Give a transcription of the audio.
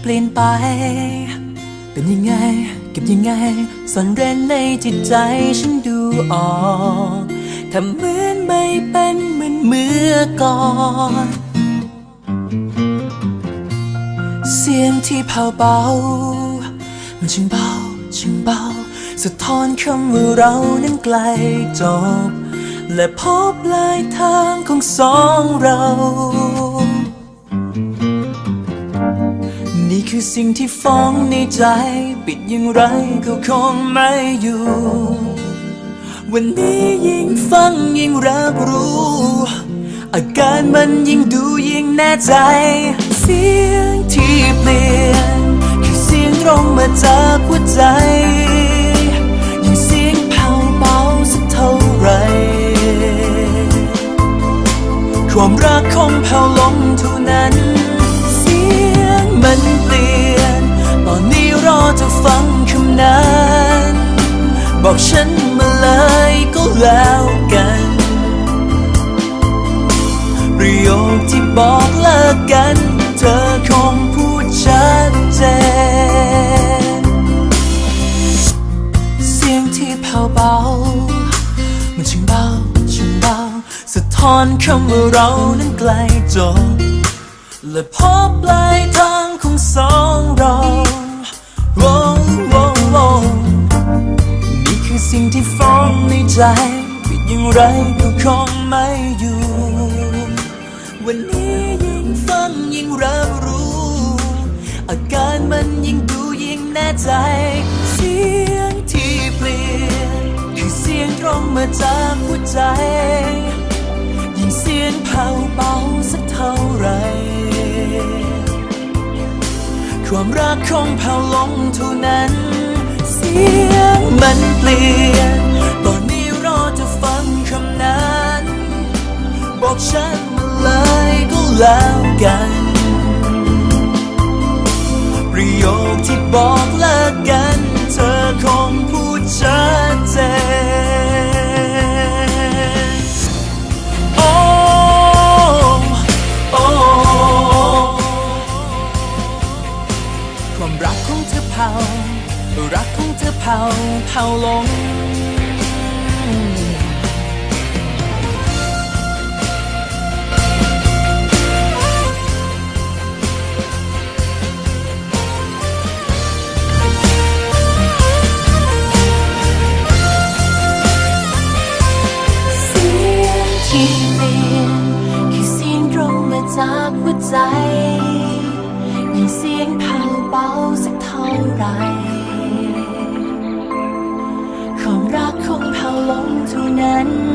เปลี่ยนไป เป็นยังไง เก็บยังไงซ่อนเร้นในจิตใจฉันดูออกทำเหมือนไม่เป็นเหมือนเมื่อก่อนเสียงที่เผาเบา มันช่างเบาช่างเบา สะท้อนคำว่าเรานั้นไกลจบ และพบปลายทางของสองเรา นี่คือสิ่งที่ฟ้องในใจ ปิดอย่างไรก็คงไม่อยู่ วันนี้ยิ่งฟังยิ่งรับรู้ อาการมันยิ่งดูยิ่งแน่ใจ บอกฉันมาเลยก็แล้วกัน ประโยคที่บอกเลิกกัน เธอคงพูดชัดเจนเสียงที่แผ่วเบา มันช่างเบาช่างเบา สะท้อนคำว่าเรานั้นไกลจบและพบปลายทางของสองเรา สิ่งที่ฟ้องในใจปิดอย่างไรก็คงไม่อยู่ วันนี้ยิ่งฟังยิ่งรับรู้ อาการมันยิ่งดูยิ่งแน่ใจ เสียงที่เปลี่ยนคือเสียงตรงมาจากหัวใจ ยิ่งเสียงเผาเบาสักเท่าไรความรักคงแผ่วลงเท่านั้นเสียง มันเปลี่ยน ตอนนี้รอจะฟังคำนั้น บอกฉันมาเลยก็แล้วกัน ประโยคที่บอกเลิกกัน เธอคงพูดชัดเจนโอ้โอ้ความรักของเธอเผา รักของเธอเผาเผาลง เสียงที่เปลี่ยนคือเสียงตรงมาจากหัวใจยิ่งเสียงแผ่วเบาสักเท่าไหร่ ค